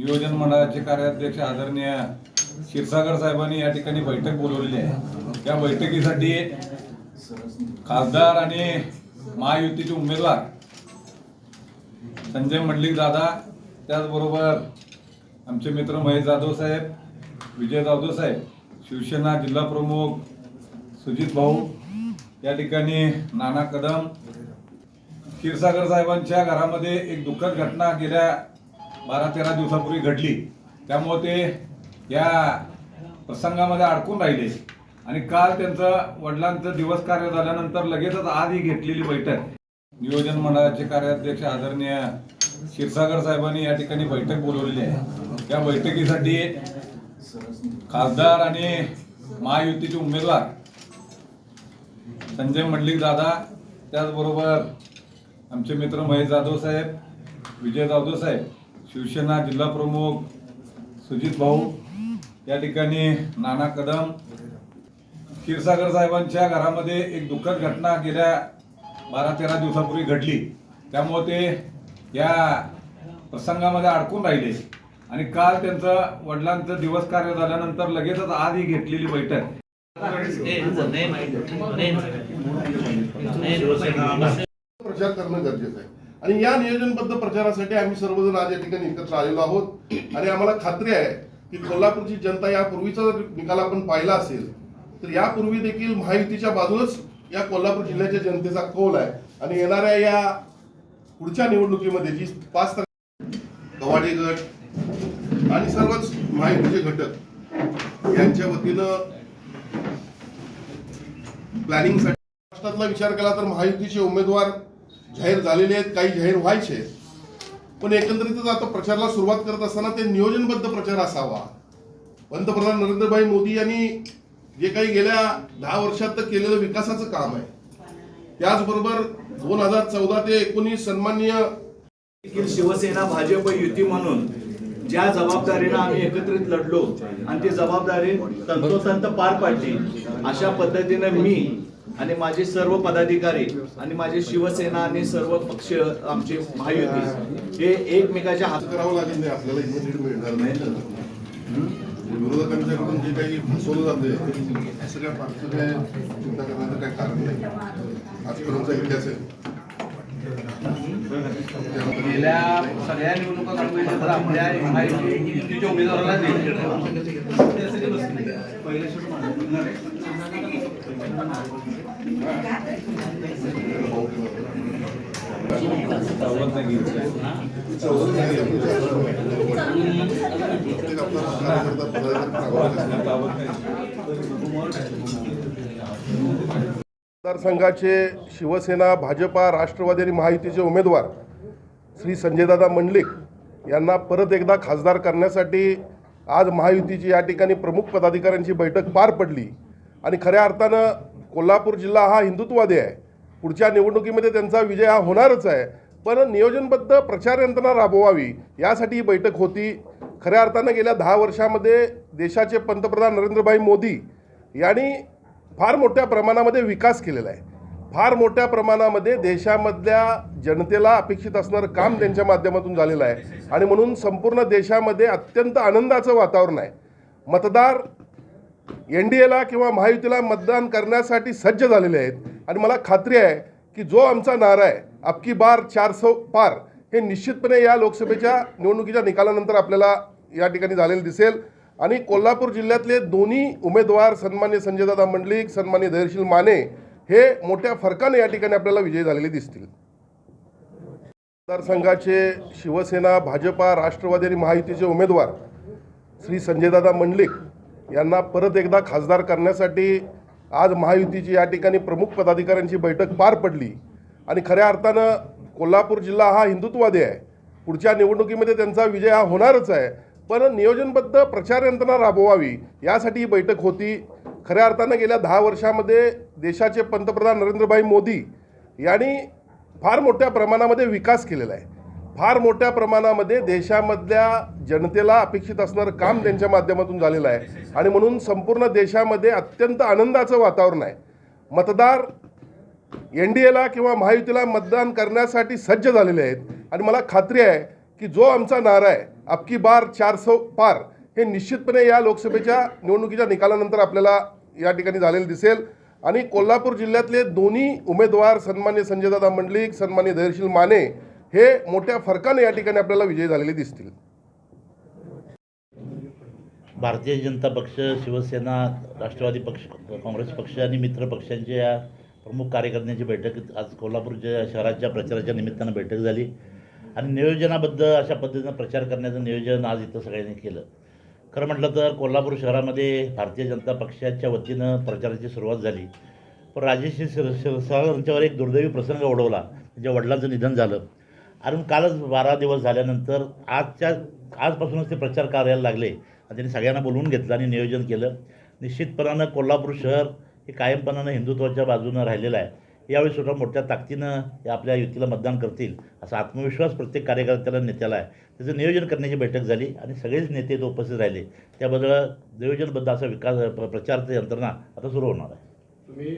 नियोजन मंडळाचे कार्याध्यक्ष आदरणीय क्षीरसागर साहेबांनी या ठिकाणी बैठक बोलवलेली आहे. त्या बैठकीसाठी खासदार आणि महायुतीचे उमेदवार संजय मंडलिक दादा त्याचबरोबर आमचे मित्र महेश जाधव साहेब विजय जाधव साहेब शिवसेना जिल्हा प्रमुख सुजित भाऊ या ठिकाणी नाना कदम क्षीरसागर साहेबांच्या घरामध्ये एक दुःखद घटना गेल्या बारा तेरा दिवसापूर्वी घडली. त्यामुळे ते या प्रसंगामध्ये अडकून राहिले. आणि काल त्यांचं वडिलांचं दिवस कार्य झाल्यानंतर लगेचच आज ही घेतलेली बैठक. नियोजन मंडळाचे कार्याध्यक्ष आदरणीय क्षीरसागर साहेबांनी या ठिकाणी बैठक बोलवलेली आहे. त्या बैठकीसाठी खासदार आणि महायुतीचे उमेदवार संजय मंडलिक दादा त्याचबरोबर आमचे मित्र महेश जाधव साहेब विजय जाधव साहेब शिवसेना जिल्हा प्रमुख सुजित भाऊ या ठिकाणी नाना कदम क्षीरसागर साहेबांच्या घरामध्ये एक दुःखद घटना गेल्या बारा तेरा दिवसापूर्वी घडली. त्यामुळे ते या प्रसंगामध्ये अडकून राहिले. आणि काल त्यांचं वडिलांचं दिवस कार्य झाल्यानंतर लगेचच आज ही घेतलेली बैठक. प्रचार करणं गरजेचं आहे. आणि या नियोजनबद्ध प्रचारासाठी आम्ही सर्वजण आज या ठिकाणी एकत्र आलेलो आहोत. आणि आम्हाला खात्री आहे की कोल्हापूरची जनता यापूर्वीचा जर निकाल आपण पाहिला असेल तर यापूर्वी देखील महायुतीच्या बाजूनच या कोल्हापूर जिल्ह्याच्या जनतेचा कौल आहे. आणि येणाऱ्या या पुढच्या निवडणुकीमध्ये जी पाच तारखे गवाडी गट आणि सर्वच महायुतीचे घटक यांच्या वतीनं प्लॅनिंगसाठी महाराष्ट्रातला विचार केला तर महायुतीचे उमेदवार जाहीर झालेले आहेत काही जाहीर व्हायचे पण एकंदरीतच आता प्रचाराला सुरुवात करत असताना ते नियोजनबद्ध प्रचार असावा. पंतप्रधान नरेंद्रभाई मोदी यांनी जे काही गेल्या दहा वर्षात तर केलेलं विकासाचं काम आहे. त्याचबरोबर दोन हजार चौदा ते एकोणीस सन्माननीय शिवसेना भाजप युती म्हणून ज्या जबाबदारीनं आम्ही एकत्रित लढलो आणि ती जबाबदारी तंतोतंत पार पाडली अशा पद्धतीनं मी आणि माझे सर्व पदाधिकारी आणि माझे शिवसेना आणि सर्व पक्ष आमचे महायुती हे एकमेकाच्या हात करावं लागेल नाही आपल्याला इमिजिएट मिळणार नाही विरोधकांच्याकडून जे काही फसवलं जाते असं काय फारसं काय चिंता करण्याचं काही कारण नाही. आजपर्यंतचा इतिहास आहे. गेल्या सगळ्या निवडणुका काढून आपल्या उमेदवाराला सावध मतदारसंघाचे शिवसेना भाजपा राष्ट्रवादी आणि महायुतीचे उमेदवार श्री संजयदादा मंडलिक यांना परत एकदा खासदार करण्यासाठी आज महायुतीची या ठिकाणी प्रमुख पदाधिकाऱ्यांची बैठक पार पडली. आणि खऱ्या अर्थानं कोल्हापूर जिल्हा हा हिंदुत्ववादी आहे. पुढच्या निवडणुकीमध्ये त्यांचा विजय हा होणारच आहे. पण नियोजनबद्ध प्रचार यंत्रणा राबवावी यासाठी ही बैठक होती. खऱ्या अर्थानं गेल्या दहा वर्षामध्ये देशाचे पंतप्रधान नरेंद्रभाई मोदी यांनी फार मोठ्या प्रमाणामध्ये विकास केलेला आहे. फार मोठ्या प्रमाणामध्ये देशामधल्या जनतेला अपेक्षित असणारं काम त्यांच्या माध्यमातून झालेलं आहे. आणि म्हणून संपूर्ण देशामध्ये अत्यंत आनंदाचं वातावरण आहे. मतदार एन डी एला किंवा महायुतीला मतदान करण्यासाठी सज्ज झालेले आहेत. आणि मला खात्री आहे की जो आमचा नारा आहे अबकी बार चार सौ पार हे निश्चितपणे या लोकसभेच्या निवडणुकीच्या निकालानंतर आपल्याला या ठिकाणी झालेलं दिसेल. आणि कोल्हापूर जिल्ह्यातले दोन्ही उमेदवार सन्मान्य संजयदादा मंडलिक सन्मान्य धैर्यशील माने हे मोठ्या फरकाने या ठिकाणी आपल्याला विजयी झालेले दिसतील. मतदारसंघाचे शिवसेना भाजपा राष्ट्रवादी आणि महायुतीचे उमेदवार श्री संजयदादा मंडलिक यांना परत एकदा खासदार करण्यासाठी आज महायुतीची या ठिकाणी प्रमुख पदाधिकाऱ्यांची बैठक पार पडली. आणि खऱ्या अर्थानं कोल्हापूर जिल्हा हा हिंदुत्ववादी आहे. पुढच्या निवडणुकीमध्ये त्यांचा विजय हा होणारच आहे. पण नियोजनबद्ध प्रचार यंत्रणा राबवावी यासाठी ही बैठक होती. खऱ्या अर्थानं गेल्या दहा वर्षामध्ये देशाचे पंतप्रधान नरेंद्रभाई मोदी यांनी फार मोठ्या प्रमाणामध्ये विकास केलेला आहे. फार मोठ्या प्रमाणामध्ये देशामधल्या जनतेला अपेक्षित असणारं काम त्यांच्या माध्यमातून झालेलं आहे. आणि म्हणून संपूर्ण देशामध्ये अत्यंत आनंदाचं वातावरण आहे. मतदार एन डी एला किंवा महायुतीला मतदान करण्यासाठी सज्ज झालेले आहेत. आणि मला खात्री आहे की जो आमचा नारा आहे अबकी बार चार सौ पार हे निश्चितपणे या लोकसभेच्या निवडणुकीच्या निकालानंतर आपल्याला या ठिकाणी झालेलं दिसेल. आणि कोल्हापूर जिल्ह्यातले दोन्ही उमेदवार सन्मान्य संजयदादा मंडलिक सन्मान्य धैर्यशील माने हे मोठ्या फरकाने या ठिकाणी आपल्याला विजयी झालेले दिसतील भारतीय जनता पक्ष शिवसेना राष्ट्रवादी पक्ष काँग्रेस पक्ष आणि मित्र पक्षांच्या या प्रमुख कार्यकर्त्यांची बैठक आज कोल्हापूरच्या शहराच्या प्रचाराच्या निमित्तानं बैठक झाली आणि नियोजनाबद्दल अशा पद्धतीनं प्रचार करण्याचं नियोजन आज इथं सगळ्यांनी केलं खरं म्हटलं तर कोल्हापूर शहरामध्ये भारतीय जनता पक्षाच्या वतीनं प्रचाराची सुरुवात झाली पण राजेश क्षीरसागर यांच्यावर एक दुर्दैवी प्रसंग ओढवला त्यांच्या वडिलांचं निधन झालं आणि कालच बारा दिवस झाल्यानंतर आजच्या आजपासूनच ते प्रचार कार्याला लागले. आणि त्यांनी सगळ्यांना बोलवून घेतलं आणि नियोजन केलं. निश्चितपणानं कोल्हापूर शहर हे कायमपणानं हिंदुत्वाच्या बाजूनं राहिलेलं आहे. यावेळी सुद्धा मोठ्या ताकदीनं या आपल्या युतीला मतदान करतील असा आत्मविश्वास प्रत्येक कार्यकर्त्याला नेत्याला आहे. त्याचं नियोजन करण्याची बैठक झाली आणि सगळेच नेते ते उपस्थित राहिले. त्याबद्दल नियोजनबद्ध असा विकास प्र- प्रचार यंत्रणा आता सुरू होणार आहे. तुम्ही